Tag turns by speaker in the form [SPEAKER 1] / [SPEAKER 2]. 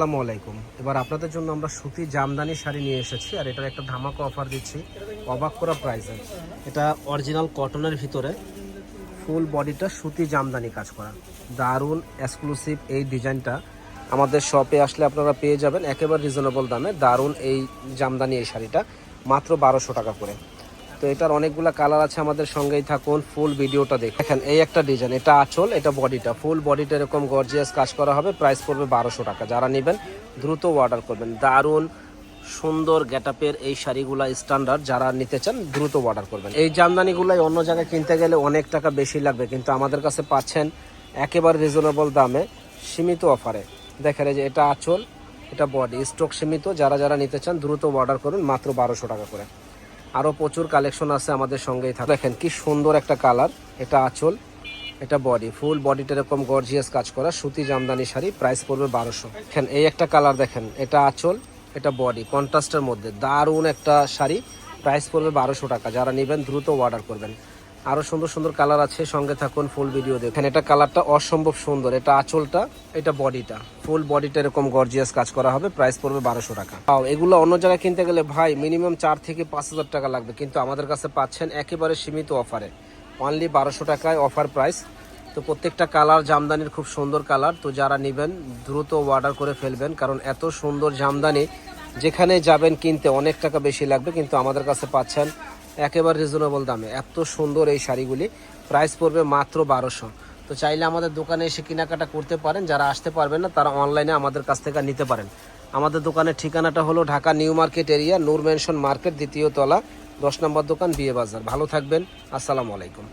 [SPEAKER 1] আসসালামু আলাইকুম। এবার আপনাদের জন্য আমরা সুতি জামদানি শাড়ি নিয়ে এসেছি, আর এটার একটা ধামাকা অফার দিচ্ছি অবাক করা প্রাইসে এটা অরিজিনাল কটনের ভিতরে ফুল বডিটা সুতি জামদানি কাজ করা। দারুণ এক্সক্লুসিভ এই ডিজাইনটা আমাদের শপে আসলে আপনারা পেয়ে যাবেন, একেবারে রিজনেবল দামে। দারুণ এই জামদানি এই শাড়িটা, মাত্র বারোশো টাকা করে। তো এটার অনেকগুলা কালার আছে আমাদের সঙ্গেই থাকুন ফুল ভিডিওটা দেখেন। এই একটা ডিজাইন এটা আঁচল, এটা বডিটা ফুল বডিটা এরকম গর্জিয়াস কাজ করা হবে প্রাইস পড়বে বারোশো টাকা। যারা নেবেন, দ্রুত অর্ডার করবেন। দারুণ সুন্দর গেটআপের এই শাড়িগুলো স্ট্যান্ডার্ড যারা নিতে চান, দ্রুত অর্ডার করবেন। এই জামদানিগুলাই অন্য জায়গায় কিনতে গেলে অনেক টাকা বেশি লাগবে, কিন্তু আমাদের কাছে পাচ্ছেন একেবারে রিজনেবল দামে সীমিত অফারে দেখেন যে এটা আঁচল, এটা বডি স্টক সীমিত। যারা যারা নিতে চান, দ্রুত অর্ডার করুন, মাত্র বারোশো টাকা করে। আরও প্রচুর কালেকশন আছে আমাদের সঙ্গেই থাকে দেখেন কি সুন্দর একটা কালার এটা আঁচল, এটা বডি ফুল বডিটা এরকম গর্জিয়াস কাজ করা, সুতি জামদানি শাড়ি প্রাইস পড়বে বারোশো। দেখেন এই একটা কালার দেখেন, এটা আঁচল, এটা বডি কন্ট্রাস্টের মধ্যে দারুণ একটা শাড়ি প্রাইস পড়বে বারোশো টাকা। যারা নেবেন দ্রুত অর্ডার করবেন। আরও সুন্দর সুন্দর কালার আছে, সঙ্গে থাকুন ফুল ভিডিও দেখেন। এটা কালারটা অসম্ভব সুন্দর, এটা আঁচলটা, এটা বডিটা ফুল বডিটা এরকম গর্জিয়াস কাজ করা হবে প্রাইস পড়বে বারোশো টাকা। এগুলো অন্য জায়গায় কিনতে গেলে, ভাই মিনিমাম চার থেকে পাঁচ হাজার টাকা লাগবে, কিন্তু আমাদের কাছে পাচ্ছেন একেবারে সীমিত অফারে অনলি বারোশো টাকায় অফার প্রাইস তো প্রত্যেকটা কালার জামদানির খুব সুন্দর কালার, তো যারা নেবেন, দ্রুত অর্ডার করে ফেলবেন, কারণ এত সুন্দর জামদানি, যেখানে যাবেন কিনতে অনেক টাকা বেশি লাগবে, কিন্তু আমাদের কাছে পাচ্ছেন একেবারে রিজনেবল দামে। এত সুন্দর এই শাড়িগুলি। প্রাইস পড়বে মাত্র বারোশো। তো চাইলে আমাদের দোকানে এসে কেনাকাটা করতে পারেন। যারা আসতে পারবেন না, তারা অনলাইনে আমাদের কাছ থেকে নিতে পারেন। আমাদের দোকানের ঠিকানাটা হলো Dhaka new market area, Noor mansion market, দ্বিতীয় তলা, দশ নম্বর দোকান, বিয়ে বাজার। ভালো থাকবেন। আসসালামু আলাইকুম।